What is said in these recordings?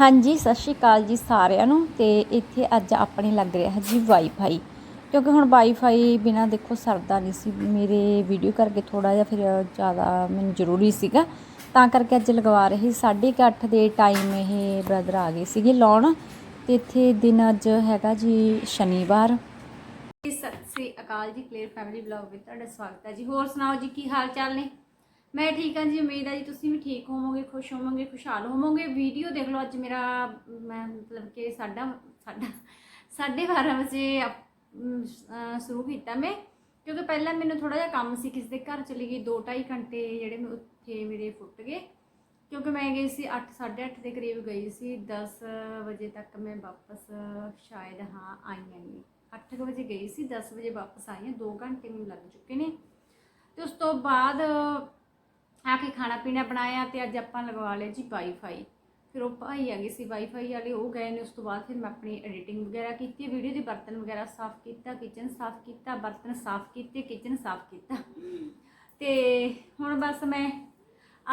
ਹਾਂਜੀ, ਸਤਿ ਸ਼੍ਰੀ ਅਕਾਲ ਜੀ ਸਾਰਿਆਂ ਨੂੰ ਤੇ ਇੱਥੇ ਅੱਜ ਆਪਣੇ ਲੱਗ ਰਿਹਾ ਜੀ ਵਾਈਫਾਈ ਕਿਉਂਕਿ ਹੁਣ ਵਾਈਫਾਈ ਬਿਨਾ ਦੇਖੋ ਸਰਦਾ ਨਹੀਂ ਸੀ। ਮੇਰੇ ਵੀਡੀਓ ਕਰਕੇ ਥੋੜਾ ਜਿਹਾ ਫਿਰ ਜ਼ਿਆਦਾ ਮੈਨੂੰ ਜ਼ਰੂਰੀ ਸੀਗਾ। ਤਾਂ ਕਰਕੇ ਅੱਜ ਲਗਵਾ ਰਹੇ ਸੀ। ਸਾਢੇ ਕੁ ਅੱਠ ਦੇ ਟਾਈਮ ਇਹ ਬ੍ਰਦਰ ਆ ਗਏ ਸੀਗੇ ਲਾਉਣ ਤੇ ਇੱਥੇ ਦਿਨ ਅੱਜ ਹੈਗਾ ਜੀ ਸ਼ਨੀਵਾਰ। ਸਤਿ ਸ੍ਰੀ ਅਕਾਲ ਜੀ ਕਲੀਅਰ ਫੈਮਿਲੀ ਵਲੌਗ ਵਿੱਚ ਤੁਹਾਡਾ ਸਵਾਗਤ ਹੈ ਜੀ। ਹੋਰ ਸੁਣਾਓ ਜੀ, ਕੀ ਹਾਲ ਚਾਲ ਨੇ? ਮੈਂ ਠੀਕ ਹਾਂ ਜੀ, ਉਮੀਦ ਹੈ ਜੀ ਤੁਸੀਂ ਵੀ ਠੀਕ ਹੋਵੋਗੇ, ਖੁਸ਼ ਹੋਵੋਗੇ, ਖੁਸ਼ਹਾਲ ਹੋਵੋਗੇ। ਵੀਡੀਓ ਦੇਖ ਲਓ, ਅੱਜ ਮੇਰਾ, ਮੈਂ ਮਤਲਬ ਕਿ ਸਾਡਾ ਸਾਡਾ, ਸਾਢੇ ਬਾਰਾਂ ਵਜੇ ਸ਼ੁਰੂ ਕੀਤਾ ਮੈਂ। ਕਿਉਂਕਿ ਪਹਿਲਾਂ ਮੈਨੂੰ ਥੋੜਾ ਜਿਹਾ ਕੰਮ ਸੀ, ਕਿਸੇ ਦੇ ਘਰ ਚਲੀ ਗਈ 2.5 ਘੰਟੇ ਜਿਹੜੇ ਮੈਂ ਉੱਥੇ ਮੇਰੇ ਫੁੱਟ ਗਏ। ਕਿਉਂਕਿ ਮੈਂ ਗਈ ਸੀ 8 8:30 ਦੇ ਕਰੀਬ ਗਈ ਸੀ 10 ਵਜੇ ਤੱਕ ਮੈਂ ਵਾਪਸ ਸ਼ਾਇਦ ਹਾਂ ਆਈ ਹਾਂ 8 ਵਜੇ ਗਈ ਸੀ 10 ਵਜੇ ਵਾਪਸ ਆਈ ਹਾਂ 2 ਘੰਟੇ ਮੈਨੂੰ ਲੱਗ ਚੁੱਕੇ ਨੇ। ਤੇ ਉਸ ਤੋਂ ਬਾਅਦ ਆ ਕੇ ਖਾਣਾ ਪੀਣਾ ਬਣਾਇਆ ਤੇ ਅੱਜ ਆਪਾਂ ਲਗਵਾ ਲਿਆ ਜੀ ਵਾਈਫਾਈ। ਫਿਰ ਉਹ ਭਾਈ ਆ ਗਏ ਸੀ ਵਾਈਫਾਈ ਵਾਲੇ, ਉਹ ਗਏ ਨੇ, ਉਸ ਤੋਂ ਬਾਅਦ ਫਿਰ ਮੈਂ ਆਪਣੀ ਐਡੀਟਿੰਗ ਵਗੈਰਾ ਕੀਤੀ ਵੀਡੀਓ ਦੇ ਬਰਤਨ ਵਗੈਰਾ ਸਾਫ਼ ਕੀਤਾ ਕਿਚਨ ਸਾਫ਼ ਕੀਤਾ, ਬਰਤਨ ਸਾਫ਼ ਕੀਤੇ ਕਿਚਨ ਸਾਫ਼ ਕੀਤਾ। ਤੇ ਹੁਣ ਬਸ ਮੈਂ,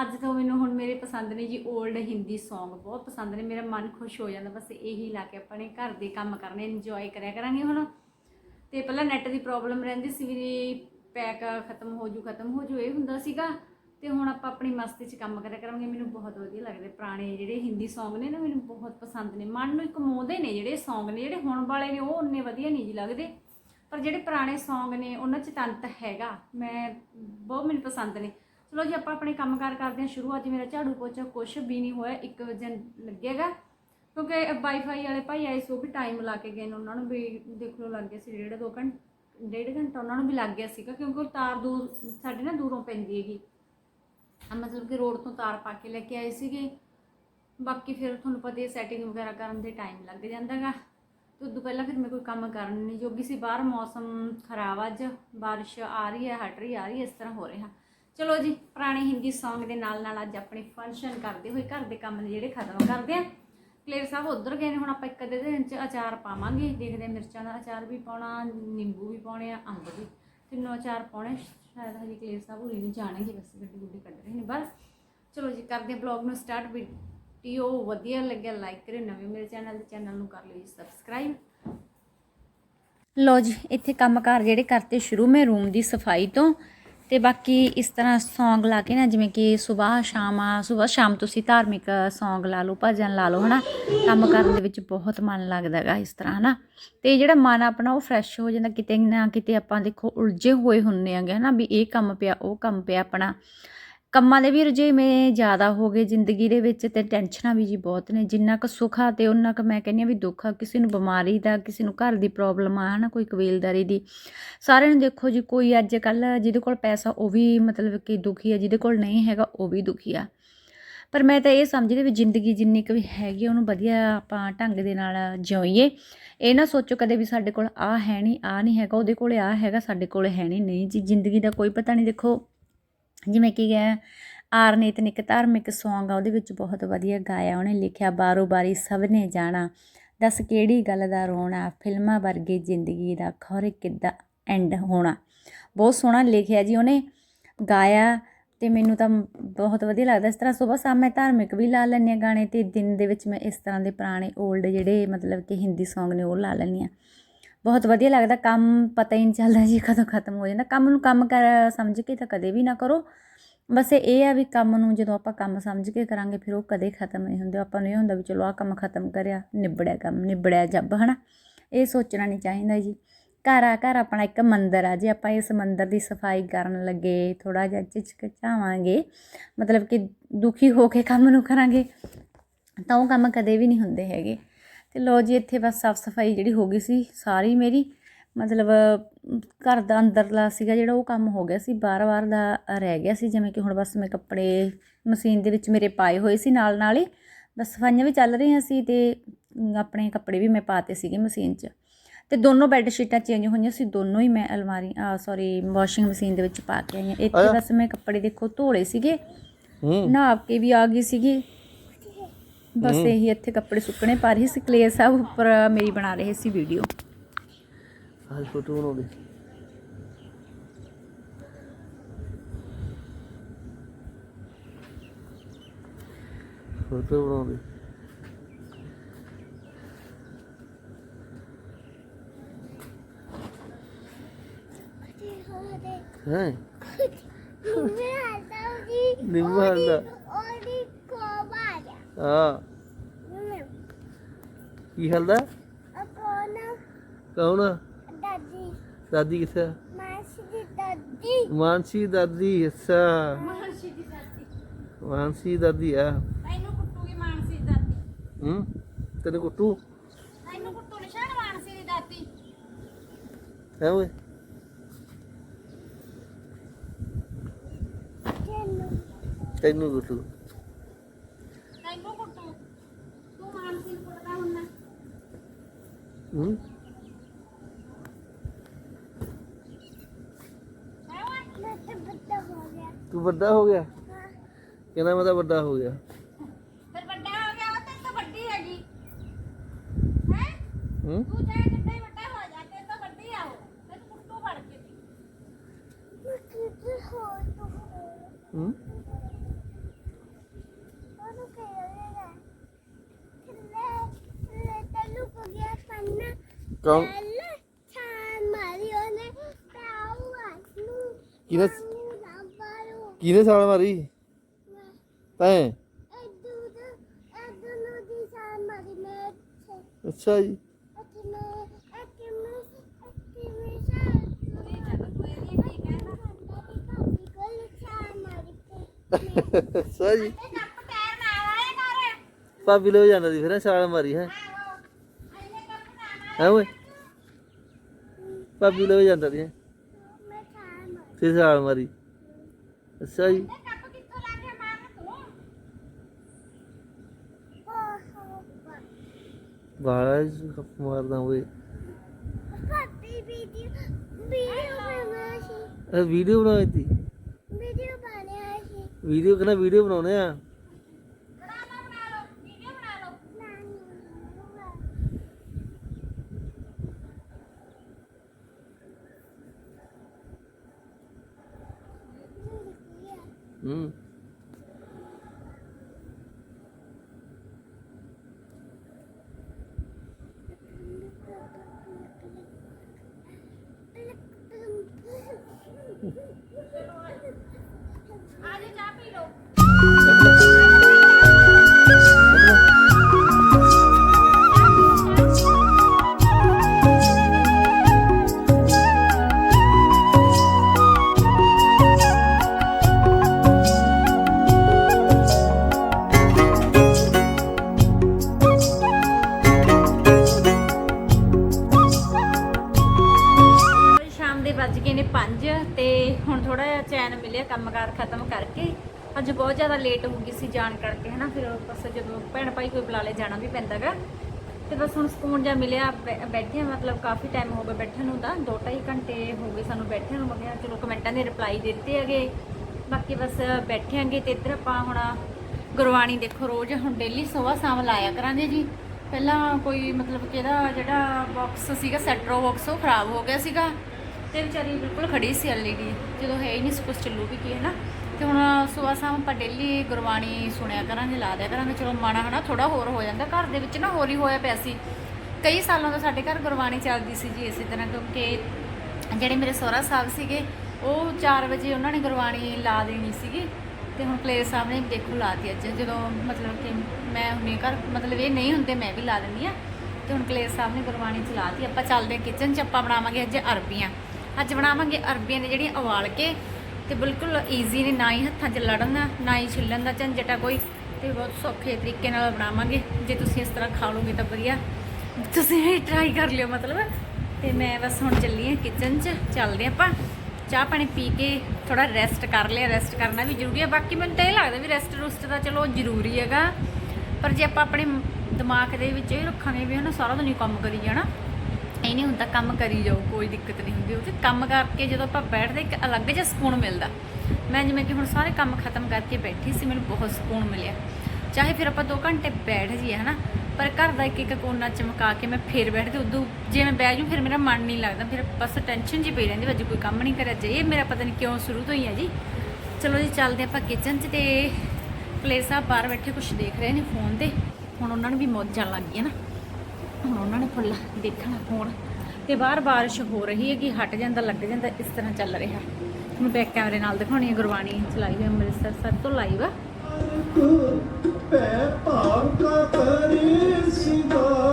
ਅੱਜ ਤੋਂ ਮੈਨੂੰ ਹੁਣ ਮੇਰੇ ਪਸੰਦ ਨੇ ਜੀ 올ਡ ਹਿੰਦੀ Song, ਬਹੁਤ ਪਸੰਦ ਨੇ, ਮੇਰਾ ਮਨ ਖੁਸ਼ ਹੋ ਜਾਂਦਾ, ਬਸ ਇਹੀ ਲਾ ਕੇ ਆਪਣੇ ਘਰ ਦੇ ਕੰਮ ਕਰਨੇ ਇੰਜੋਏ ਕਰਿਆ ਕਰਾਂਗੇ ਹੁਣ। ਤੇ ਪਹਿਲਾਂ ਨੈਟ ਦੀ ਪ੍ਰੋਬਲਮ ਰਹਿੰਦੀ ਸੀ ਵੀ ਪੈਕ ਖਤਮ ਹੋ ਜੂ, ਖਤਮ ਹੋ ਜੂ, ਇਹ ਹੁੰਦਾ ਸੀਗਾ। ਤੇ ਹੁਣ ਆਪਾਂ ਆਪਣੀ ਮਸਤੀ 'ਚ ਕੰਮ ਕਰਿਆ ਕਰਾਂਗੇ। ਮੈਨੂੰ ਬਹੁਤ ਵਧੀਆ ਲੱਗਦੇ ਪੁਰਾਣੇ ਜਿਹੜੇ ਹਿੰਦੀ Song ਨੇ ਨਾ, ਮੈਨੂੰ ਬਹੁਤ ਪਸੰਦ ਨੇ। ਮਨ ਨੂੰ ਇੱਕ ਮੋਹਦੇ ਨੇ ਜਿਹੜੇ Song ਨੇ, ਜਿਹੜੇ ਹੁਣ ਵਾਲੇ ਨੇ, ਉਹ ਉਨੇ ਵਧੀਆ ਨਹੀਂ ਜੀ ਲੱਗਦੇ। ਪਰ ਜਿਹੜੇ ਪੁਰਾਣੇ Song ਨੇ, ਉਹਨਾਂ 'ਚ ਤੰਤ ਹੈਗਾ। ਮੈਂ, ਬਹੁਤ ਮੈਨੂੰ ਪਸੰਦ ਨੇ। ਚਲੋ ਜੀ, ਆਪਾਂ ਆਪਣੇ ਕੰਮਕਾਰ ਕਰਦੇ ਹਾਂ। ਸ਼ੁਰੂ, ਅੱਜ ਮੇਰਾ ਝਾੜੂ ਪੋਚਾ ਕੁਛ ਵੀ ਨਹੀਂ ਹੋਇਆ। 1 ਵਜੇ ਲੱਗੇਗਾ। ਕਿਉਂਕਿ ਵਾਈਫਾਈ ਵਾਲੇ ਭਾਈ ਆਏ ਸੋ ਵੀ ਟਾਈਮ ਲਾ ਕੇ ਗਏ ਨੇ। ਉਹਨਾਂ ਨੂੰ ਵੀ ਦੇਖ ਲਓ, ਲੱਗ ਗਿਆ ਸੀ ਡੇਢ ਦੋ ਘੰਟੇ, ਡੇਢ ਘੰਟਾ ਉਹਨਾਂ ਨੂੰ ਵੀ ਲੱਗ ਗਿਆ ਸੀਗਾ। ਕਿਉਂਕਿ ਉਹ ਤਾਰ ਦੂਰ, ਸਾਡੇ ਨਾ ਦੂਰੋਂ ਪੈਂਦੀ ਹੈਗੀ। ਮਤਲਬ ਕਿ ਰੋਡ ਤੋਂ ਤਾਰ ਪਾ ਕੇ ਲੈ ਕੇ ਆਏ ਸੀਗੇ। ਬਾਕੀ ਫਿਰ ਤੁਹਾਨੂੰ ਪਤਾ ਹੀ ਸੈਟਿੰਗ ਵਗੈਰਾ ਕਰਨ ਦੇ ਟਾਈਮ ਲੱਗ ਜਾਂਦਾਗਾ। ਤੇ ਉਦੋਂ ਪਹਿਲਾਂ ਫਿਰ ਮੈਂ ਕੋਈ ਕੰਮ ਕਰਨ ਨਹੀਂ ਜੋਗੀ ਸੀ। ਬਾਹਰ ਮੌਸਮ ਖਰਾਬ ਅੱਜ। ਬਾਰਿਸ਼ ਆ ਰਹੀ ਹੈ ਹਟ ਰਹੀ ਆ ਰਹੀ ਹੈ ਇਸ ਤਰ੍ਹਾਂ ਹੋ ਰਿਹਾ। ਚਲੋ ਜੀ, ਪੁਰਾਣੇ ਹਿੰਦੀ Song ਦੇ ਨਾਲ ਨਾਲ ਅੱਜ ਆਪਣੇ ਫੰਕਸ਼ਨ ਕਰਦੇ ਹੋਏ ਘਰ ਦੇ ਕੰਮ ਜਿਹੜੇ ਖਤਮ ਕਰਦੇ ਆ। ਕਲੇਰ ਸਾਹਿਬ ਉਧਰ ਗਏ ਨੇ, ਹੁਣ ਆਪਾਂ ਇੱਕ ਅੱਧੇ ਦਿਨ ਚ ਅਚਾਰ ਪਾਵਾਂਗੇ। ਦੇਖਦੇ ਹਾਂ ਮਿਰਚਾਂ ਦਾ ਅਚਾਰ ਵੀ ਪਾਉਣਾ, ਨਿੰਬੂ ਵੀ ਪਾਉਣੇ ਆ, ਅੰਬ ਵੀ। ਤਿੰਨੋਂ ਅਚਾਰ ਪਾਉਣੇ। ਸ਼ਾਇਦ ਹਜੇ ਕਲੇਰ ਸਾਹਿਬ ਹੋਰੀ ਨਹੀਂ ਜਾਣਗੇ, ਬਸ ਗੱਡੀ ਗੁੱਡੀ ਕੱਢ ਰਹੇ ਨੇ। ਬਸ ਚਲੋ ਜੀ, ਕਰਦੇ ਹਾਂ ਬਲੌਗ ਨੂੰ ਸਟਾਰਟ ਵੀਡੀਓ ਵਧੀਆ ਲੱਗਿਆ ਲਾਈਕ ਕਰਿਓ। ਨਵੇਂ ਮੇਰੇ ਚੈਨਲ ਦੇ ਚੈਨਲ ਨੂੰ ਕਰ ਲਿਓ ਜੀ ਸਬਸਕ੍ਰਾਈਬ ਲੋ ਜੀ, ਇੱਥੇ ਕੰਮਕਾਰ ਜਿਹੜੇ ਕਰਤੇ ਸ਼ੁਰੂ, ਮੈਂ ਰੂਮ ਦੀ ਸਫ਼ਾਈ ਤੋਂ। ਤੇ ਬਾਕੀ ਇਸ ਤਰ੍ਹਾਂ ਸੌਂਗ ਲਾ ਕੇ ਨਾ, ਜਿਵੇਂ ਕਿ ਸਵੇਰ ਸ਼ਾਮ ਆ ਸਵੇਰ ਸ਼ਾਮ ਤੁਸੀਂ ਧਾਰਮਿਕ ਸੌਂਗ ਲਾ ਲਓ, ਭਜਨ ਲਾ ਲਓ, ਹਨਾ? ਕੰਮ ਕਰਨ ਦੇ ਵਿੱਚ ਬਹੁਤ ਮਨ ਲੱਗਦਾ ਹੈਗਾ ਇਸ ਤਰ੍ਹਾਂ, ਹਨਾ? ਤੇ ਜਿਹੜਾ ਮਨ ਆਪਣਾ ਉਹ ਫਰੈਸ਼ ਹੋ ਜਾਂਦਾ, ਕਿਤੇ ਨਾ ਕਿਤੇ ਆਪਾਂ ਦੇਖੋ ਉਲਝੇ ਹੋਏ ਹੁੰਨੇ ਆਂਗੇ ਹਨਾ? ਵੀ ਇਹ ਕੰਮ ਪਿਆ, ਉਹ ਕੰਮ ਪਿਆ ਆਪਣਾ। ਕੰਮਾਂ ਦੇ ਵੀ ਰੁਝੇਵੇਂ ਜ਼ਿਆਦਾ ਹੋ ਗਏ ਜ਼ਿੰਦਗੀ ਦੇ ਵਿੱਚ ਤੇ ਟੈਨਸ਼ਨਾਂ ਵੀ ਜੀ ਬਹੁਤ ਨੇ ਜਿੰਨਾ ਕੁ ਸੁੱਖ ਆ ਤੇ ਉਹਨਾਂ ਕੁ ਮੈਂ ਕਹਿੰਦੀ ਆ ਵੀ ਦੁੱਖ ਆ ਕਿਸੇ ਨੂੰ ਬਿਮਾਰੀ ਦਾ ਕਿਸੇ ਨੂੰ ਘਰ ਦੀ ਪ੍ਰੋਬਲਮ ਆ ਹਨਾ ਕੋਈ ਕਬੀਲਦਾਰੀ ਦੀ। ਸਾਰਿਆਂ ਨੂੰ ਦੇਖੋ ਜੀ ਕੋਈ ਅੱਜ ਕੱਲ ਜਿਹਦੇ ਕੋਲ ਪੈਸਾ ਉਹ ਵੀ ਮਤਲਬ ਕਿ ਦੁਖੀ ਆ ਜਿਹਦੇ ਕੋਲ ਨਹੀਂ ਹੈਗਾ ਉਹ ਵੀ ਦੁਖੀ ਆ। ਪਰ ਮੈਂ ਤਾਂ ਇਹ ਸਮਝਦੀ ਵੀ ਜ਼ਿੰਦਗੀ ਜਿੰਨੀ ਕੁ ਵੀ ਹੈਗੀ ਆ, ਉਹਨੂੰ ਵਧੀਆ ਆਪਾਂ ਢੰਗ ਦੇ ਨਾਲ ਜਿਉਈਏ। ਇਹ ਨਾ ਸੋਚੋ ਕਦੇ ਵੀ ਸਾਡੇ ਕੋਲ ਆ ਹੈ ਨਹੀਂ ਆ ਨਹੀਂ ਹੈਗਾ ਉਹਦੇ ਕੋਲ ਆ ਹੈਗਾ ਸਾਡੇ ਕੋਲ ਹੈ ਨਹੀਂ ਨਹੀਂ ਜੀ ਜ਼ਿੰਦਗੀ ਦਾ ਕੋਈ ਪਤਾ ਨਹੀਂ ਦੇਖੋ ਜਿਵੇਂ ਕਿ ਗਿਆ ਆਰਨੀਤ ਇੱਕ ਧਾਰਮਿਕ Song ਆ, ਉਹਦੇ ਵਿੱਚ ਬਹੁਤ ਵਧੀਆ ਗਾਇਆ, ਉਹਨੇ ਲਿਖਿਆ, ਬਾਰੋ ਬਾਰੀ ਸਭ ਨੇ ਜਾਣਾ, ਦੱਸ ਕਿਹੜੀ ਗੱਲ ਦਾ ਰੋਣਾ, ਫਿਲਮਾਂ ਵਰਗੀ ਜ਼ਿੰਦਗੀ ਦਾ ਖੌਰੇ ਕਿੱਦਾਂ ਐਂਡ ਹੋਣਾ। ਬਹੁਤ ਸੋਹਣਾ ਲਿਖਿਆ ਜੀ ਉਹਨੇ, ਗਾਇਆ ਤੇ ਮੈਨੂੰ ਤਾਂ ਬਹੁਤ ਵਧੀਆ ਲੱਗਦਾ। ਇਸ ਤਰ੍ਹਾਂ ਸਵੇਰ ਸ਼ਾਮ ਮੈਂ ਧਾਰਮਿਕ ਵੀ ਲਾ ਲੈਂਦੀ ਹਾਂ ਗਾਣੇ ਤੇ, ਦਿਨ ਦੇ ਵਿੱਚ ਮੈਂ ਇਸ ਤਰ੍ਹਾਂ ਦੇ ਪੁਰਾਣੇ 올ਡ ਜਿਹੜੇ ਮਤਲਬ ਕਿ ਹਿੰਦੀ Song ਨੇ ਉਹ ਲਾ ਲੈਂਦੀ ਹਾਂ। ਬਹੁਤ ਵਧੀਆ ਲੱਗਦਾ, ਕੰਮ ਪਤਾ ਹੀ ਨਹੀਂ ਚੱਲਦਾ ਜੀ ਕਦੋਂ ਖਤਮ ਹੋ ਜਾਂਦਾ। ਕੰਮ ਨੂੰ ਕੰਮ ਕਰ ਸਮਝ ਕੇ ਤਾਂ ਕਦੇ ਵੀ ਨਾ ਕਰੋ। ਬਸ ਇਹ ਆ ਵੀ ਕੰਮ ਨੂੰ ਜਦੋਂ ਆਪਾਂ ਕੰਮ ਸਮਝ ਕੇ ਕਰਾਂਗੇ, ਫਿਰ ਉਹ ਕਦੇ ਖਤਮ ਨਹੀਂ ਹੁੰਦੇ। ਆਪਾਂ ਨੂੰ ਇਹ ਹੁੰਦਾ ਵੀ ਚਲੋ ਆ ਕੰਮ ਖਤਮ ਕਰਿਆ, ਨਿਬੜਿਆ ਕੰਮ, ਨਿਬੜਿਆ ਜੱਬ, ਹਨਾ? ਇਹ ਸੋਚਣਾ ਨਹੀਂ ਚਾਹੀਦਾ ਜੀ। ਘਰ ਆ, ਘਰ ਆਪਣਾ ਇੱਕ ਮੰਦਿਰ ਆ। ਜੇ ਆਪਾਂ ਇਸ ਮੰਦਿਰ ਦੀ ਸਫ਼ਾਈ ਕਰਨ ਲੱਗੇ ਥੋੜਾ ਜਿਹਾ ਝਿਜਕਚਾਵਾਂਗੇ ਮਤਲਬ ਕਿ ਦੁਖੀ ਹੋ ਕੇ ਕੰਮ ਨੂੰ ਕਰਾਂਗੇ, ਤਾਂ ਉਹ ਕੰਮ ਕਦੇ ਵੀ ਨਹੀਂ ਹੁੰਦੇ ਹੈਗੇ। ਤੇ ਲੋ ਜੀ ਇੱਥੇ ਬਸ ਸਾਫ਼ ਸਫ਼ਾਈ ਜਿਹੜੀ ਹੋ ਗਈ ਸੀ ਸਾਰੀ ਮੇਰੀ। ਮਤਲਬ ਘਰ ਦਾ ਅੰਦਰਲਾ ਸੀਗਾ ਜਿਹੜਾ ਉਹ ਕੰਮ ਹੋ ਗਿਆ ਸੀ। ਬਾਰ-ਬਾਰ ਦਾ ਰਹਿ ਗਿਆ ਸੀ ਜਿਵੇਂ ਕਿ ਹੁਣ ਬਸ ਮੈਂ ਕੱਪੜੇ ਮਸ਼ੀਨ ਦੇ ਵਿੱਚ ਮੇਰੇ ਪਾਏ ਹੋਏ ਸੀ ਨਾਲ ਨਾਲ ਹੀ। ਬਸ ਸਫਾਈਆਂ ਵੀ ਚੱਲ ਰਹੀਆਂ ਸੀ ਤੇ ਆਪਣੇ ਕੱਪੜੇ ਵੀ ਮੈਂ ਪਾਤੇ ਸੀਗੇ ਮਸ਼ੀਨ 'ਚ। ਤੇ ਦੋਨੋਂ ਬੈੱਡ ਸ਼ੀਟਾਂ ਚੇਂਜ ਹੋਈਆਂ ਸੀ ਦੋਨੋਂ ਹੀ ਮੈਂ ਅਲਮਾਰੀ ਆ ਸੌਰੀ ਵਾਸ਼ਿੰਗ ਮਸ਼ੀਨ ਦੇ ਵਿੱਚ ਪਾ ਕੇ ਆਈ ਹਾਂ। ਇੱਥੇ ਬਸ ਮੈਂ ਕੱਪੜੇ ਦੇਖੋ ਧੋਲੇ ਸੀਗੇ। ਨਹਾ ਕੇ ਵੀ ਆ ਗਈ ਸੀਗੀ। ਬਸ ਇਹੀ ਇੱਥੇ ਕੱਪੜੇ ਸੁੱਕਣੇ ਪਾ ਰਹੀ ਸੀ ਕਲੇ ਸਾਹਿਬ ਉੱਪਰ ਮੇਰੀ ਬਣਾ ਰਹੇ ਸੀ ਵੀਡੀਓ। ਹਾਂ ਫੋਟੋ ਬਣਾਉਂਦੇ ਫੋਟੋ ਬਣਾਉਂਦੇ ਹੈ? ਨਿੰਮ ਹਾਲਦਾ ਨਿੰਮ ਹਾਲਦਾ। ਉਹਦੀ ਕੋਬਾ ਆ ਕੀ ਹਲਦਾ ਕੌਣ? ਆ? ਦਾਦੀ। ਦਾਦੀ ਕਿੱਥੇ? ਮਾਸੀ ਦੀ ਦਾਦੀ। ਮਾਨਸੀ ਦਾਦੀ ਅੱਛਾ। ਮਾਨਸੀ ਦੀ ਦਾਦੀ। ਮਾਨਸੀ ਦਾਦੀ ਆ। ਤੈਨੂੰ ਕੁੱਟੂਗੀ ਮਾਨਸੀ ਦੀ ਦਾਦੀ। ਹੂੰ? ਤੈਨੂੰ ਕੁੱਟੂ? ਤੈਨੂੰ ਕੁੱਟੂ ਨਿਸ਼ਾਨ ਮਾਨਸੀ ਦੀ ਦਾਦੀ। ਹੈ ਓਏ? ਤੈਨੂੰ। ਤੈਨੂੰ ਕੁੱਟੂ ਤੈਨੂੰ ਕੁੱਟੂ ਤੂੰ ਮਾਨਸੀ ਨੂੰ ਕੁੱਟਦਾ ਹੁੰਨਾ ਹੂੰ ਤਾਂ ਵੱਡਾ ਹੋ ਗਿਆ? ਕਹਿੰਦਾ ਮੈਂ ਤਾਂ ਵੱਡਾ ਹੋ ਗਿਆ। ਫਿਰ ਵੱਡਾ ਹੋ ਗਿਆ ਉਹ ਤੇ ਤਾਂ ਵੱਡੀ ਹੈਗੀ। ਹੈ? ਹੂੰ? ਤੂੰ ਚਾਹੇ ਜਿੱਦਾਂ ਹੀ ਵੱਡਾ ਹੋ ਜਾ ਤੇ ਤਾਂ ਵੱਡੀ ਆ ਉਹ ਤੈਨੂੰ ਕੁੱਟੂ ਫੜ ਕੇ ਮੈਂ ਕਿਤੇ ਹੋ ਤੂੰ ਹੂੰ ਉਹਨੂੰ ਕਹਿਆ ਥੱਲੇ ਥੱਲੇ ਤੈਨੂੰ ਕੋ ਗਿਆ ਪੰਨਾ ਕੌਣ ਥੱਲੇ ਛਾਨ ਮਾਰੀ ਉਹਨੇ ਤਾਊਆ ਨੂੰ ਕਿਹਨੇ ਨਾ ਬਾਰੋ ਕਿਹਨੇ ਸਾਲ ਮਾਰੀ ਮੈਂ ਤੈਂ ਐਦੂ ਦਾ ਐਦੂ ਨੂੰ ਦੀ ਛਾਨ ਮਾਰੀ ਮੈਂ ਇੱਥੇ ਅੱਛਾ ਜੀ ਅਤੇ ਮੈਂ ਅਤੇ ਮੈਂ ਅਤੇ ਮੈਂ ਛਾਨ ਤੂੰ ਇਹ ਚੱਲ ਤੂੰ ਇਹਦੀ ਕੀ ਕਹਿਣਾ ਭਾਬੀ ਮਾਰੀ? ਤੇ? ਅੱਛਾ ਜੀ। ਤੇ ਕੱਪ ਭਾਬੀ ਲੈ ਜਾਂਦਾ ਸੀ ਫਿਰ ਛਾਲ ਮਾਰੀ, ਹੈ? ਹੈ ਓਏ? ਭਾਬੀ ਲੈ ਜਾਂਦਾ ਸੀ, ਹੈਂ? ਫਿਰ ਛਾਲ ਮਾਰੀ। ਅੱਛਾ ਜੀ। ਬਾਲਾ ਕੱਪ ਮਾਰਦਾ ਓਏ ਭਾਬੀ ਵੀਡੀਓ ਵੀਡੀਓ ਬਣਾਇਆ ਸੀ। ਵੀਡੀਓ ਬਣਾਈ ਸੀ। ਵੀਡੀਓ ਕਹਿੰਦਾ ਵੀਡੀਓ ਬਣਾਉਣੇ ਆ ਡਰਾਮਾ ਬਣਾ ਲਓ ਵੀਡੀਓ ਬਣਾ ਲਓ ਨਾਨੀ ਹੂੰ ਕੰਮਕਾਰ ਖਤਮ ਕਰਕੇ ਅੱਜ ਬਹੁਤ ਜ਼ਿਆਦਾ ਲੇਟ ਹੋ ਗਈ ਸੀ ਜਾਣ ਕਰਕੇ, ਹਨਾ? ਫਿਰ ਬਸ ਜਦੋਂ ਭੈਣ ਭਾਈ ਕੋਈ ਬੁਲਾ ਲੈ ਜਾਣਾ ਵੀ ਪੈਂਦਾਗਾ। ਤੇ ਬਸ ਹੁਣ ਸਕੂਨ ਜਾਂ ਮਿਲਿਆ, ਬੈ- ਬੈਠੇ ਮਤਲਬ ਕਾਫੀ ਟਾਈਮ ਹੋ ਗਿਆ ਬੈਠਣ ਨੂੰ ਤਾਂ। 2.5 ਘੰਟੇ ਹੋ ਗਏ ਸਾਨੂੰ ਬੈਠੇ ਨੂੰ, ਮੈਂ ਚਲੋ ਕਮੈਂਟਾਂ ਦੇ ਰਿਪਲਾਈ ਦੇ ਦਿੱਤੇ ਹੈਗੇ। ਬਾਕੀ ਬਸ ਬੈਠਿਆਂਗੇ ਤੇ ਇੱਧਰ ਆਪਾਂ ਹੁਣ ਗੁਰਬਾਣੀ ਦੇਖੋ, ਰੋਜ਼ ਹੁਣ ਡੇਲੀ ਸਵੇਰ ਸ਼ਾਮ ਲਾਇਆ ਕਰਾਂਗੇ ਜੀ। ਪਹਿਲਾਂ ਕੋਈ ਮਤਲਬ ਕਿ ਇਹਦਾ ਜਿਹੜਾ ਬਾਕਸ ਸੀਗਾ ਸੈਟਰੋ ਬਾਕਸ ਉਹ ਖਰਾਬ ਹੋ ਗਿਆ ਸੀਗਾ। ਤੇ ਵਿਚਾਰੀ ਬਿਲਕੁਲ ਖੜੀ ਸੀ ਐਲਈਡੀ ਜਦੋਂ ਹੈ ਹੀ ਨਹੀਂ ਸੀ ਕੁਛ ਚੱਲੂ ਵੀ ਕੀ ਹੈ ਨਾ, ਤੇ ਹੁਣ ਸਵੇਰ ਸ਼ਾਮ ਆਪਾਂ ਡੇਲੀ ਗੁਰਬਾਣੀ ਸੁਣਿਆ ਕਰਾਂਗੇ, ਲਾ ਦਿਆ ਕਰਾਂਗੇ, ਚਲੋ ਮਾਣਾ ਹਨਾ ਥੋੜਾ ਹੋਰ ਹੋ ਜਾਂਦਾ, ਘਰ ਦੇ ਵਿੱਚ ਨਾ ਹੋਰ ਹੀ ਹੋਇਆ ਪਿਆ ਸੀ। ਕਈ ਸਾਲਾਂ ਤੋਂ ਸਾਡੇ ਘਰ ਗੁਰਬਾਣੀ ਚੱਲਦੀ ਸੀ ਜੀ ਇਸੇ ਤਰ੍ਹਾਂ, ਕਿਉਂਕਿ ਜਿਹੜੇ ਮੇਰੇ ਸਹੁਰਾ ਸਾਹਿਬ ਸੀਗੇ, ਉਹ 4 ਵਜੇ ਉਹਨਾਂ ਨੇ ਗੁਰਬਾਣੀ ਲਾ ਦੇਣੀ ਸੀਗੀ, ਤੇ ਹੁਣ ਪਲੇਅਰ ਸਾਹਿਬ ਨੇ ਦੇਖੋ ਲਾਤੀ ਅੱਜ, ਜਦੋਂ ਮਤਲਬ ਕਿ ਮੈਂ ਹੁਣੇ ਘਰ, ਮਤਲਬ ਇਹ ਨਹੀਂ ਹੁੰਦੇ, ਮੈਂ ਵੀ ਲਾ ਦਿੰਦੀ ਆ ਤੇ ਹੁਣ ਕਲੇਰ ਸਾਹਿਬ ਨੇ ਗੁਰਬਾਣੀ ਚਲਾਤੀ ਆਪਾਂ ਚੱਲਦੇ ਹਾਂ ਕਿਚਨ 'ਚ, ਆਪਾਂ ਬਣਾਵਾਂਗੇ ਅੱਜ ਅਰਬੀਆਂ। ਅੱਜ ਬਣਾਵਾਂਗੇ ਅਰਬੀਆਂ ਨੇ ਜਿਹੜੀਆਂ ਉਬਾਲ ਕੇ ਤੇ ਬਿਲਕੁਲ ਈਜ਼ੀ ਨੇ, ਨਾ ਹੀ ਹੱਥਾਂ 'ਚ ਲੜਨ ਦਾ ਨਾ ਹੀ ਛਿੱਲਣ ਦਾ ਝੰਜਟਾ ਕੋਈ ਤੇ ਬਹੁਤ ਸੌਖੇ ਤਰੀਕੇ ਨਾਲ ਬਣਾਵਾਂਗੇ। ਜੇ ਤੁਸੀਂ ਇਸ ਤਰ੍ਹਾਂ ਖਾ ਲੋਗੇ ਤਾਂ ਵਧੀਆ। ਤੁਸੀਂ ਟਰਾਈ ਕਰ ਲਿਓ ਮਤਲਬ। ਤੇ ਮੈਂ ਬਸ ਹੁਣ ਚੱਲੀ ਹਾਂ ਕਿਚਨ 'ਚ, ਚੱਲਦੇ ਹਾਂ ਆਪਾਂ। ਚਾਹ ਪਾਣੀ ਪੀ ਕੇ ਥੋੜਾ ਰੈਸਟ ਕਰ ਲਿਆ। ਰੈਸਟ ਕਰਨਾ ਵੀ ਜ਼ਰੂਰੀ ਹੈ ਬਾਕੀ ਮੈਨੂੰ ਤਾਂ ਇਹ ਲੱਗਦਾ ਵੀ ਰੈਸਟ ਰੁਸਟ ਤਾਂ ਚਲੋ ਜ਼ਰੂਰੀ ਹੈਗਾ। ਪਰ ਜੇ ਆਪਾਂ ਆਪਣੇ ਦਿਮਾਗ ਦੇ ਵਿੱਚ ਇਹ ਰੱਖਾਂਗੇ ਵੀ ਹਨਾ, ਸਾਰਾ ਦਿਨ ਹੀ ਕੰਮ ਕਰੀ ਜਾਣਾ ਇਹ ਨਹੀਂ ਹੁੰਦਾ ਕੰਮ ਕਰੀ ਜਾਓ, ਕੋਈ ਦਿੱਕਤ ਨਹੀਂ ਹੁੰਦੀ। ਉਹ ਤੇ ਕੰਮ ਕਰਕੇ ਜਦੋਂ ਆਪਾਂ ਬੈਠਦੇ, ਇੱਕ ਅਲੱਗ ਜਿਹਾ ਸਕੂਨ ਮਿਲਦਾ। ਮੈਂ ਜਿਵੇਂ ਕਿ ਹੁਣ ਸਾਰੇ ਕੰਮ ਖਤਮ ਕਰਕੇ ਬੈਠੀ ਸੀ, ਮੈਨੂੰ ਬਹੁਤ ਸਕੂਨ ਮਿਲਿਆ। ਚਾਹੇ ਫਿਰ ਆਪਾਂ 2 ਘੰਟੇ ਬੈਠ ਜਾਈਏ, ਹਨਾ? ਪਰ ਘਰ ਦਾ ਇੱਕ ਇੱਕ ਕੋਨਾ ਚਮਕਾ ਕੇ ਮੈਂ ਫੇਰ ਬੈਠਦੀ, ਉਦੋਂ ਜੇ ਮੈਂ ਬਹਿ ਜੂ ਫਿਰ ਮੇਰਾ ਮਨ ਨਹੀਂ ਲੱਗਦਾ। ਫਿਰ ਬਸ ਟੈਨਸ਼ਨ ਜੀ ਪਈ ਰਹਿੰਦੀ, ਵੀ ਅੱਜ ਕੋਈ ਕੰਮ ਨਹੀਂ ਕਰਿਆ, ਜੇ ਇਹ ਮੇਰਾ ਪਤਾ ਨਹੀਂ ਕਿਉਂ ਸ਼ੁਰੂ ਤੋਂ ਹੀ ਹੈ ਜੀ। ਚਲੋ ਜੀ, ਚੱਲਦੇ ਆਪਾਂ ਕਿਚਨ 'ਚ ਤੇ ਪਲੇਸ ਸਾਹਿਬ ਬਾਹਰ ਬੈਠੇ ਕੁਝ ਦੇਖ ਰਹੇ ਨੇ ਫੋਨ ਤੇ। ਹੁਣ ਉਹਨਾਂ ਨੂੰ ਵੀ ਮੌਜਾਂ ਲੱਗ ਗਈਆਂ ਨਾ। ਉਹਨਾਂ ਨੇ ਫੁੱਲ ਦੇਖਣਾ ਫੋਨ ਤੇ ਬਾਹਰ ਬਾਰਿਸ਼ ਹੋ ਰਹੀ ਹੈ ਕਿ ਹਟ ਜਾਂਦਾ, ਲੱਗ ਜਾਂਦਾ, ਇਸ ਤਰ੍ਹਾਂ ਚੱਲ ਰਿਹਾ। ਤੁਹਾਨੂੰ ਬੈਕ ਕੈਮਰੇ ਨਾਲ ਦਿਖਾਉਣੀ ਹੈ, ਗੁਰਬਾਣੀ ਚਲਾਈ ਹੋਈ ਅੰਮ੍ਰਿਤਸਰ ਸਰ ਤੋਂ ਲਾਈਵ। ਆ ਪੈ ਭਾਵ ਕਾ ਕਰੇ ਸਿਗਾਰ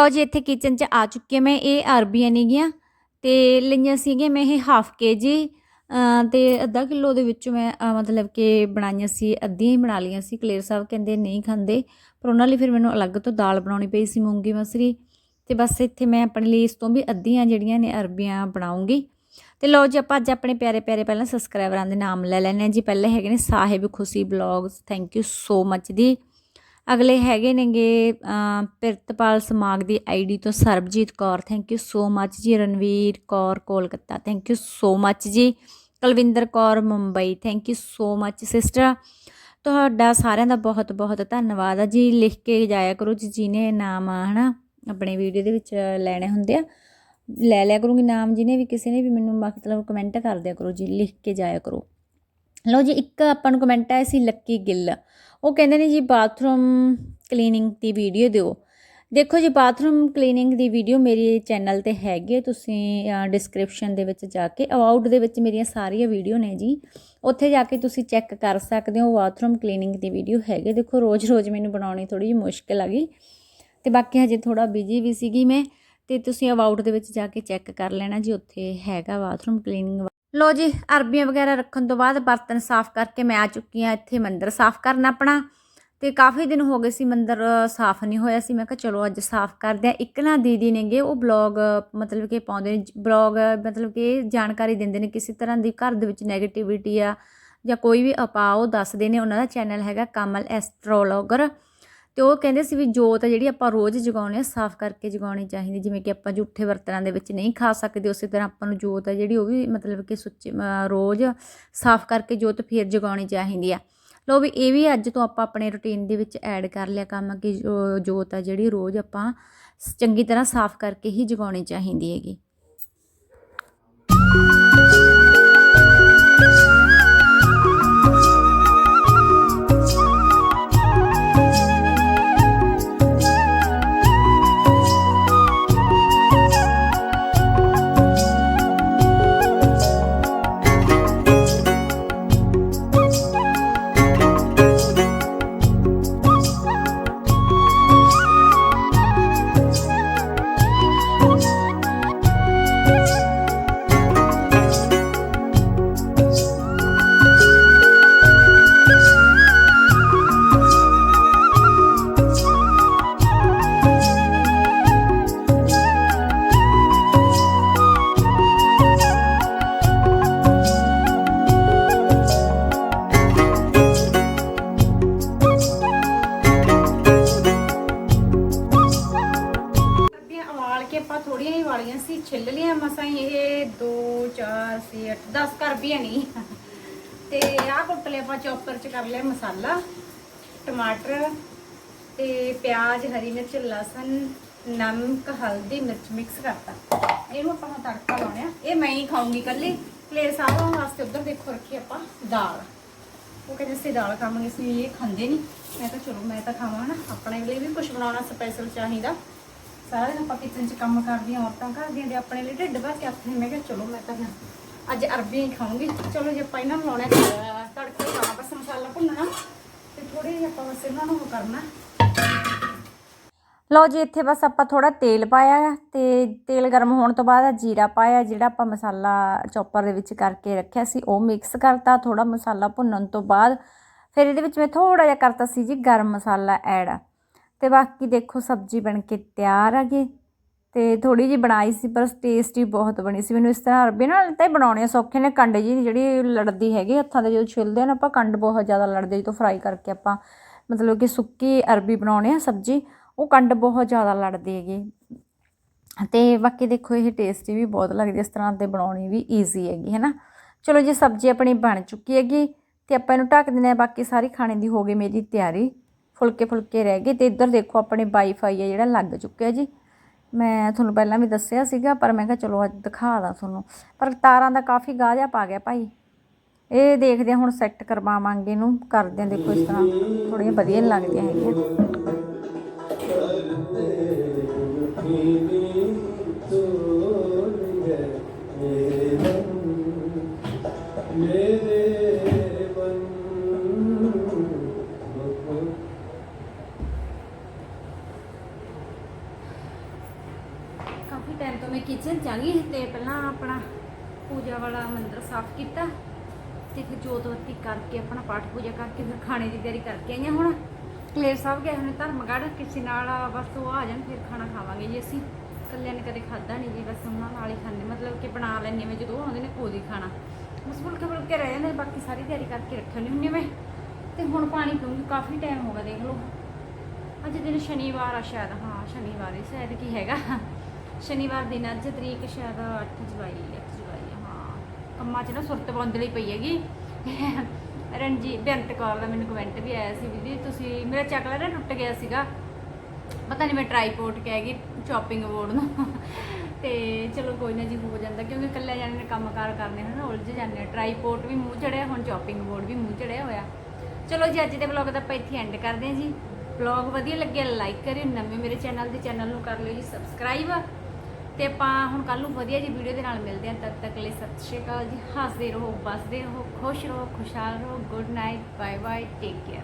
ਲਓ ਜੀ, ਇੱਥੇ ਕਿਚਨ 'ਚ ਆ ਚੁੱਕੀ ਮੈਂ, ਇਹ ਅਰਬੀਆਂ ਨੇਗੀਆਂ ਤੇ ਲਈਆਂ ਸੀਗੀਆਂ ਮੈਂ ਇਹ ਹਾਫ ਕੇ ਜੀ ਤੇ ਅੱਧਾ ਕਿਲੋ ਦੇ ਵਿੱਚੋਂ ਮੈਂ ਮਤਲਬ ਕਿ ਬਣਾਈਆਂ ਸੀ, ਅੱਧੀਆਂ ਹੀ ਬਣਾ ਲਈਆਂ ਸੀ। ਕਲੇਰ ਸਾਹਿਬ ਕਹਿੰਦੇ ਨਹੀਂ ਖਾਂਦੇ, ਪਰ ਉਹਨਾਂ ਲਈ ਫਿਰ ਮੈਨੂੰ ਅਲੱਗ ਤੋਂ ਦਾਲ ਬਣਾਉਣੀ ਪਈ ਸੀ ਮੂੰਗੀ ਮਸਰੀ ਤੇ ਬਸ ਇੱਥੇ ਮੈਂ ਆਪਣੇ ਲਈ ਇਸ ਤੋਂ ਵੀ ਅੱਧੀਆਂ ਜਿਹੜੀਆਂ ਨੇ ਅਰਬੀਆਂ ਬਣਾਉਂਗੀ। ਤੇ ਲਓ ਜੀ, ਆਪਾਂ ਅੱਜ ਆਪਣੇ ਪਿਆਰੇ ਪਿਆਰੇ ਪਹਿਲਾਂ ਸਬਸਕ੍ਰਾਈਬਰਾਂ ਦੇ ਨਾਮ ਲੈ ਲੈਣੇ ਜੀ। ਪਹਿਲੇ ਹੈਗੇ ਨੇ ਸਾਹਿਬ Khushi blogs thank you so much ਦੀ ਅਗਲੇ ਹੈਗੇ ਨੇਗੇ ਅਮ ਪਿਰਤਪਾਲ ਸਮਾਗ ਦੀ ਆਈਡੀ ਤੋਂ Sarabjit Kaur. Thank you so much ji, Ranveer Kaur, Kolkata. Thank you so much ji, Kulwinder Kaur, Mumbai. Thank you so much sister ਤੁਹਾਡਾ ਸਾਰਿਆਂ ਦਾ ਬਹੁਤ ਬਹੁਤ ਧੰਨਵਾਦ ਆ ਜੀ। ਲਿਖ ਕੇ ਜਾਇਆ ਕਰੋ ਜੀ, ਜਿਹਨੇ ਨਾਮ ਹਨਾ, ਆਪਣੇ ਵੀਡੀਓ ਦੇ ਵਿੱਚ ਲੈਣੇ ਹੁੰਦੇ ਆ। ਲੈ ਲਿਆ ਕਰੂੰਗੀ ਨਾਮ, ਜਿਹਨੇ ਵੀ ਕਿਸੇ ਨੇ ਵੀ ਮੈਨੂੰ ਮਤਲਬ ਕਮੈਂਟ ਕਰ ਦਿਆ ਕਰੋ ਜੀ, ਲਿਖ ਕੇ ਜਾਇਆ ਕਰੋ। ਲਓ ਜੀ, ਇੱਕ ਆਪਾਂ ਨੂੰ ਕਮੈਂਟ ਆਇਆ ਸੀ ਲੱਕੀ ਗਿੱਲ। ਉਹ ਕਹਿੰਦੇ ਨੇ ਜੀ ਬਾਥਰੂਮ ਕਲੀਨਿੰਗ ਦੀ ਵੀਡੀਓ ਦਿਓ। ਦੇਖੋ ਜੀ ਬਾਥਰੂਮ ਕਲੀਨਿੰਗ ਦੀ ਵੀਡੀਓ ਮੇਰੇ ਚੈਨਲ ਤੇ ਹੈਗੀ ਹੈ। ਤੁਸੀਂ ਡਿਸਕ੍ਰਿਪਸ਼ਨ ਦੇ ਵਿੱਚ ਜਾ ਕੇ ਅਬਾਊਟ ਦੇ ਵਿੱਚ ਮੇਰੀਆਂ ਸਾਰੀਆਂ ਵੀਡੀਓ ਨੇ ਜੀ। ਉੱਥੇ ਜਾ ਕੇ ਤੁਸੀਂ ਚੈੱਕ ਕਰ ਸਕਦੇ ਹੋ ਬਾਥਰੂਮ ਕਲੀਨਿੰਗ ਦੀ ਵੀਡੀਓ ਹੈਗੀ। ਦੇਖੋ, ਰੋਜ਼-ਰੋਜ਼ ਮੈਨੂੰ ਬਣਾਉਣੀ ਥੋੜੀ ਜਿਹੀ ਮੁਸ਼ਕਿਲ ਆ ਗਈ। ਤੇ ਬਾਕੀ ਹਜੇ ਥੋੜਾ ਬਿਜ਼ੀ ਵੀ ਸੀਗੀ ਮੈਂ। ਤੇ ਤੁਸੀਂ ਅਬਾਊਟ ਦੇ ਵਿੱਚ ਜਾ ਕੇ ਚੈੱਕ ਕਰ ਲੈਣਾ ਜੀ, ਉੱਥੇ ਹੈਗਾ ਬਾਥਰੂਮ ਕਲੀਨਿੰਗ ਲੋ ਜੀ, ਅਰਬੀਆਂ ਵਗੈਰਾ ਰੱਖਣ ਤੋਂ ਬਾਅਦ ਬਰਤਨ ਸਾਫ਼ ਕਰਕੇ ਮੈਂ ਆ ਚੁੱਕੀ ਹਾਂ ਇੱਥੇ ਮੰਦਰ ਸਾਫ਼ ਕਰਨ ਆਪਣਾ। ਤੇ ਕਾਫੀ ਦਿਨ ਹੋ ਗਏ ਸੀ ਮੰਦਰ ਸਾਫ਼ ਨਹੀਂ ਹੋਇਆ ਸੀ। ਮੈਂ ਕਿਹਾ ਚਲੋ ਅੱਜ ਸਾਫ਼ ਕਰਦੇ ਆ ਇੱਕ ਨਾ ਦੀਦੀ ਨੇਗੇ, ਉਹ ਬਲੌਗ ਮਤਲਬ ਕਿ ਪਾਉਂਦੇ ਨੇ, ਬਲੌਗ ਮਤਲਬ ਕਿ ਜਾਣਕਾਰੀ ਦਿੰਦੇ ਨੇ ਕਿਸੇ ਤਰ੍ਹਾਂ ਦੀ ਘਰ ਦੇ ਵਿੱਚ 네ਗੇਟਿਵਿਟੀ ਆ ਜਾਂ ਕੋਈ ਵੀ ਆਪਾ ਉਹ ਦੱਸਦੇ ਨੇ, ਉਹਨਾਂ ਦਾ ਚੈਨਲ ਹੈਗਾ ਕਮਲ ਐਸਟ੍ਰੋਲੋਗਰ। ਤੇ ਉਹ ਕਹਿੰਦੇ ਸੀ ਵੀ ਜੋਤ ਆ ਜਿਹੜੀ ਆਪਾਂ ਰੋਜ਼ ਜਗਾਉਣੇ ਆ, ਸਾਫ਼ ਕਰਕੇ ਜਗਾਉਣੀ ਚਾਹੀਦੀ, ਜਿਵੇਂ ਕਿ ਆਪਾਂ ਝੂਠੇ ਬਰਤਨਾਂ ਦੇ ਵਿੱਚ ਨਹੀਂ ਖਾ ਸਕਦੇ, ਉਸੇ ਤਰ੍ਹਾਂ ਆਪਾਂ ਨੂੰ ਜੋਤ ਆ ਜਿਹੜੀ ਉਹ ਵੀ ਮਤਲਬ ਕਿ ਸੁੱਚੇ ਰੋਜ਼ ਸਾਫ਼ ਕਰਕੇ ਜੋਤ ਫਿਰ ਜਗਾਉਣੀ ਚਾਹੀਦੀ ਆ। ਲੋ ਵੀ ਇਹ ਵੀ ਅੱਜ ਤੋਂ ਆਪਾਂ ਆਪਣੇ ਰੁਟੀਨ ਦੇ ਵਿੱਚ ਐਡ ਕਰ ਲਿਆ ਕੰਮ ਕਿ ਜੋ- ਜੋਤ ਆ ਜਿਹੜੀ ਰੋਜ਼ ਆਪਾਂ ਚੰਗੀ ਤਰ੍ਹਾਂ ਸਾਫ਼ ਕਰਕੇ ਹੀ ਜਗਾਉਣੀ ਚਾਹੀਦੀ ਹੈਗੀ। ਉਬਾਲ ਕੇ ਆਪਾਂ ਥੋੜੀਆਂ ਹੀ ਵਾਲੀਆਂ ਸੀ, ਛਿੱਲ ਲਿਆ ਮਸਾਂ ਇਹ 2 4 6 8 10 ਕਰਬੀਆਂ ਨਹੀਂ ਤੇ ਆਹ ਕੁੱਟ ਲਿਆ ਆਪਾਂ ਚੌਪਰ ਚ ਕਰ ਲਿਆ ਮਸਾਲਾ, ਟਮਾਟਰ ਤੇ ਪਿਆਜ਼, ਹਰੀ ਮਿਰਚ, ਲਸਣ, ਨਮਕ, ਹਲਦੀ, ਮਿਰਚ ਮਿਕਸ ਕਰਤਾ। ਇਹਨੂੰ ਆਪਾਂ ਹੁਣ ਤੜਕਾ ਲਾਉਣਾ ਇਹ ਮੈਂ ਹੀ ਖਾਊਂਗੀ ਕੱਲੀ ਪਲੇਟ ਸਾਰਾ ਵਾਸਤੇ ਉਧਰ ਦੇਖੋ ਰੱਖੀ ਆਪਾਂ ਦਾਲ। ਉਹ ਕਹਿੰਦੇ ਸੀ ਦਾਲ ਖਾਵਾਂਗੇ, ਅਸੀਂ ਇਹ ਖਾਂਦੇ ਨਹੀਂ ਮੈਂ ਤਾਂ ਚਲੋ ਮੈਂ ਤਾਂ ਖਾਵਾਂ ਨਾ ਆਪਣੇ ਲਈ ਵੀ ਕੁਝ ਬਣਾਉਣਾ ਸਪੈਸ਼ਲ ਚਾਹੀਦਾ। ਸਾਰਾ ਆਪਾਂ ਕਿਚਨ 'ਚ ਕੰਮ ਕਰਦੀਆਂ ਔਰਤਾਂ ਕਰਦੀਆਂ ਤੇ ਆਪਣੇ ਲਈ ਢਿੱਡ ਭਰ ਕੇ ਆਪਣੇ ਮੈਂ ਕਿਹਾ ਚਲੋ ਮੈਂ ਤਾਂ ਅੱਜ ਅਰਬੀ ਹੀ ਖਾਊਂਗੀ। ਚਲੋ ਜੇ ਆਪਾਂ ਇਹਨਾਂ ਨੂੰ ਲਾਉਣਾ ਤੜਕਾ ਹੀ ਲਾਉਣਾ ਬਸ ਮਸਾਲਾ ਭੁੰਨਣਾ ਤੇ ਥੋੜੀ ਜਿਹੀ ਆਪਾਂ ਬਸ ਇਹਨਾਂ ਨੂੰ ਕਰਨਾ। ਲਓ ਜੀ, ਇੱਥੇ ਬਸ ਆਪਾਂ ਥੋੜਾ ਤੇਲ ਪਾਇਆ ਤੇ ਤੇਲ ਗਰਮ ਹੋਣ ਤੋਂ ਬਾਅਦ ਜੀਰਾ ਪਾਇਆ, ਜਿਹੜਾ ਆਪਾਂ ਮਸਾਲਾ ਚੌਪਰ ਦੇ ਵਿੱਚ ਕਰਕੇ ਰੱਖਿਆ ਸੀ, ਉਹ ਮਿਕਸ ਕਰਤਾ ਥੋੜਾ ਮਸਾਲਾ ਭੁੰਨਣ ਤੋਂ ਬਾਅਦ ਫਿਰ ਇਹਦੇ ਵਿੱਚ ਮੈਂ ਥੋੜਾ ਜਿਹਾ ਕਰਤਾ ਸੀ ਜੀ ਗਰਮ ਮਸਾਲਾ ਐਡ। ਤੇ ਬਾਕੀ ਦੇਖੋ ਸਬਜ਼ੀ ਬਣ ਕੇ ਤਿਆਰ ਆ ਗਈ। ਤੇ ਥੋੜੀ ਜੀ ਬਣਾਈ ਸੀ, ਪਰ ਟੇਸਟੀ ਬਹੁਤ ਬਣੀ ਸੀ। ਮੈਨੂੰ ਇਸ ਤਰ੍ਹਾਂ ਅਰਬੀ ਨਾਲ ਤਾਂ ਹੀ ਬਣਾਉਣੇ ਸੌਖੇ ਨੇ। ਕੰਡ ਜੀ ਜਿਹੜੀ ਲੜਦੀ ਹੈਗੀ ਹੱਥਾਂ ਦੇ ਜਦੋਂ ਛਿਲਦੇ ਆ ਨਾ, ਆਪਾਂ ਕੰਡ ਬਹੁਤ ਜ਼ਿਆਦਾ ਲੜਦੇ ਜਦੋਂ ਫਰਾਈ ਕਰਕੇ ਆਪਾਂ ਮਤਲਬ ਕਿ ਸੁੱਕੀ ਅਰਬੀ ਬਣਾਉਣੇ ਆ ਸਬਜ਼ੀ, ਉਹ ਕੰਡ ਬਹੁਤ ਜ਼ਿਆਦਾ ਲੜਦੀ ਹੈਗੀ। ਤੇ ਬਾਕੀ ਦੇਖੋ ਇਹ ਟੇਸਟੀ ਵੀ ਬਹੁਤ ਲੱਗਦੀ ਇਸ ਤਰ੍ਹਾਂ ਤੇ ਬਣਾਉਣੀ ਵੀ ਈਜ਼ੀ ਹੈਗੀ ਹੈ ਨਾ ਚਲੋ ਜੀ, ਸਬਜ਼ੀ ਆਪਣੀ ਬਣ ਚੁੱਕੀ ਹੈਗੀ ਤੇ ਆਪਾਂ ਇਹਨੂੰ ਢੱਕ ਦਿੰਦੇ ਹਾਂ ਬਾਕੀ ਸਾਰੀ ਖਾਣੇ ਦੀ ਹੋ ਗਈ ਮੇਰੀ ਤਿਆਰੀ। ਫੁਲਕੇ ਫੁਲਕੇ ਰਹਿ ਗਏ ਤੇ ਇੱਧਰ ਦੇਖੋ ਆਪਣੇ ਵਾਈਫਾਈ ਆ ਜਿਹੜਾ ਲੱਗ ਚੁੱਕਿਆ ਜੀ। ਮੈਂ ਤੁਹਾਨੂੰ ਪਹਿਲਾਂ ਵੀ ਦੱਸਿਆ ਸੀਗਾ, ਪਰ ਮੈਂ ਕਿਹਾ ਚਲੋ ਅੱਜ ਦਿਖਾ ਦਾਂ ਤੁਹਾਨੂੰ। ਪਰ ਤਾਰਾਂ ਦਾ ਕਾਫੀ ਗਾਹ ਜਿਹਾ ਪਾ ਗਿਆ ਭਾਈ। ਇਹ ਦੇਖਦੇ ਹਾਂ, ਹੁਣ ਸੈੱਟ ਕਰਵਾਵਾਂਗੇ ਇਹਨੂੰ। ਕਰਦੇ ਹਾਂ ਦੇਖੋ ਇਸ ਤਰ੍ਹਾਂ। ਥੋੜੀਆਂ ਵਧੀਆ ਨੀ ਲੱਗਦੀਆਂ ਹੈਗੀਆਂ। ਕਿਚਨ ਚ ਆ ਗਈ ਤੇ ਪਹਿਲਾਂ ਆਪਣਾ ਪੂਜਾ ਵਾਲਾ ਮੰਦਰ ਸਾਫ਼ ਕੀਤਾ ਤੇ ਫਿਰ ਜੋਤ ਬੱਤੀ ਕਰਕੇ ਆਪਣਾ ਪਾਠ ਪੂਜਾ ਕਰਕੇ ਫਿਰ ਖਾਣੇ ਦੀ ਤਿਆਰੀ ਕਰਕੇ ਆਈਆਂ ਹੁਣ। ਕਲੇਰ ਸਾਹਿਬ ਗਏ ਹੋਣੇ ਧਰਮਗੜ੍ਹ, ਕਿਸੇ ਨਾਲ ਬਸ ਉਹ ਆ ਜਾਣ, ਫਿਰ ਖਾਣਾ ਖਾਵਾਂਗੇ ਜੀ ਅਸੀਂ। ਇਕੱਲਿਆਂ ਨੇ ਕਦੇ ਖਾਦਾ ਨਹੀਂ ਜੀ, ਬਸ ਉਹਨਾਂ ਨਾਲ ਹੀ ਖਾਂਦੇ, ਮਤਲਬ ਕਿ ਬਣਾ ਲੈਂਦੇ ਮੈਂ ਜਦੋਂ ਆਉਂਦੇ ਨੇ ਉਦੋਂ ਖਾਣਾ। ਬਸ ਫੁਲਕੇ ਫੁਲਕੇ ਰਹਿ ਜਾਂਦੇ ਬਾਕੀ ਸਾਰੀ ਤਿਆਰੀ ਕਰਕੇ ਰੱਖਣੀ ਹੁੰਦੀ ਮੈਂ ਤੇ ਹੁਣ ਪਾਣੀ ਪੀਉਂਗੀ ਕਾਫੀ ਟਾਈਮ ਹੋ ਗਿਆ ਦੇਖ ਲਓ। ਅੱਜ ਦਿਨ ਸ਼ਨੀਵਾਰ ਆ ਸ਼ਾਇਦ, ਹਾਂ, ਸ਼ਨੀਵਾਰ ਹੀ, ਸ਼ਾਇਦ ਕੀ ਹੈਗਾ। ਸ਼ਨੀਵਾਰ ਦਿਨ ਅੱਜ ਤਰੀਕ ਸ਼ਾਇਦ 8 ਜੁਲਾਈ 8 ਜੁਲਾਈ ਹਾਂ ਕੰਮਾਂ 'ਚ ਨਾ ਸੁਰਤ ਬੰਦਲੀ ਪਈ ਹੈਗੀ। ਰਣਜੀ ਬੇਅੰਤ ਕੌਰ ਦਾ ਮੈਨੂੰ ਕਮੈਂਟ ਵੀ ਆਇਆ ਸੀ ਵੀਦੀ ਤੁਸੀਂ, ਮੇਰਾ ਚੱਕਲਾ ਨਾ ਟੁੱਟ ਗਿਆ ਸੀਗਾ। ਪਤਾ ਨਹੀਂ ਮੈਂ ਟ੍ਰਾਈਪੋਡ ਕਹਿ ਗਈ ਚੌਪਿੰਗ ਬੋਰਡ ਨੂੰ। ਤੇ ਚਲੋ ਕੋਈ ਨਾ ਜੀ, ਹੋ ਜਾਂਦਾ। ਕਿਉਂਕਿ ਇਕੱਲੇ ਜਾਣੇ ਨੇ ਕੰਮਕਾਰ ਕਰਨੇ ਹਨ, ਉਲਝ ਜਾਂਦੇ ਆ ਟ੍ਰਾਈਪੋਡ ਵੀ ਮੂੰਹ ਚੜਿਆ, ਹੁਣ ਚੌਪਿੰਗ ਬੋਰਡ ਵੀ ਮੂੰਹ ਚੜਿਆ ਹੋਇਆ। ਚਲੋ ਜੀ, ਅੱਜ ਦੇ ਵਲੌਗ ਦਾ ਆਪਾਂ ਇੱਥੇ ਐਂਡ ਕਰਦੇ ਹਾਂ ਜੀ। ਵਲੌਗ ਵਧੀਆ ਲੱਗਿਆ ਲਾਈਕ ਕਰਿਓ। ਨਵੇਂ ਮੇਰੇ ਚੈਨਲ ਦੇ ਚੈਨਲ ਨੂੰ ਕਰ ਲਿਓ ਜੀ ਸਬਸਕ੍ਰਾਈਬ ਤੇ ਆਪਾਂ ਹੁਣ ਕੱਲ ਨੂੰ ਵਧੀਆ ਜੀ ਵੀਡੀਓ ਦੇ ਨਾਲ ਮਿਲਦੇ ਹਾਂ। ਤਦ ਤੱਕ ਲਈ ਸਤਿ ਸ਼੍ਰੀ ਅਕਾਲ ਜੀ। ਹੱਸਦੇ ਰਹੋ ਬਸਦੇ ਰਹੋ, ਖੁਸ਼ ਰਹੋ, ਖੁਸ਼ਹਾਲ ਰਹੋ। Good night bye bye take care